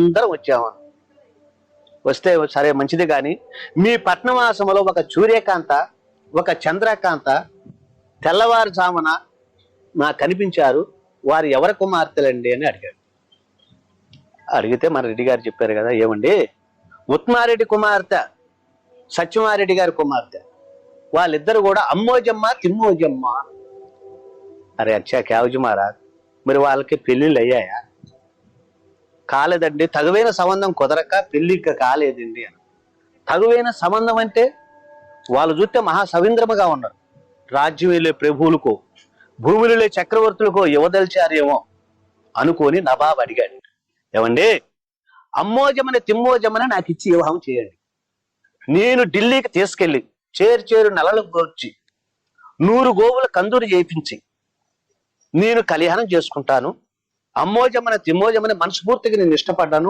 అందరం వచ్చామని వస్తే సరే మంచిది కానీ మీ పట్నవాసములో ఒక సూర్యకాంత ఒక చంద్రకాంత తెల్లవారుజామున నాకు కనిపించారు. వారు ఎవరి కుమార్తెలండి అని అడిగాడు. అడిగితే మన రెడ్డి గారు చెప్పారు కదా ఏమండి? ఉత్మారెడ్డి కుమార్తె సత్యమారెడ్డి గారి కుమార్తె. వాళ్ళిద్దరు కూడా అమ్మోజమ్మ తిమ్మోజమ్మ. అరే అచ్చా క్యావజుమారా మరి వాళ్ళకి పెళ్ళిళ్ళు అయ్యాయా కాలేదండి. తగువైన సంబంధం కుదరక పెళ్ళి కాలేదండి అని. తగువైన సంబంధం అంటే వాళ్ళు చూస్తే మహాసవీంద్రముగా ఉన్నారు. రాజ్యం వెళ్ళే భూములులే భూములలో చక్రవర్తులకు యువదల్చారేమో అనుకొని నబాబ్ అడిగాడు. ఏమండి? అమ్మోజమని తిమ్మోజమని నాకు ఇచ్చి వివాహం చేయండి. నేను ఢిల్లీకి తీసుకెళ్ళి చేరు చేరు నెలలు వచ్చి నూరు గోవుల కందూరు చేయించి నేను కళ్యాణం చేసుకుంటాను. అమ్మోజమని తిమ్మోజమని మనస్ఫూర్తిగా నేను ఇష్టపడ్డాను.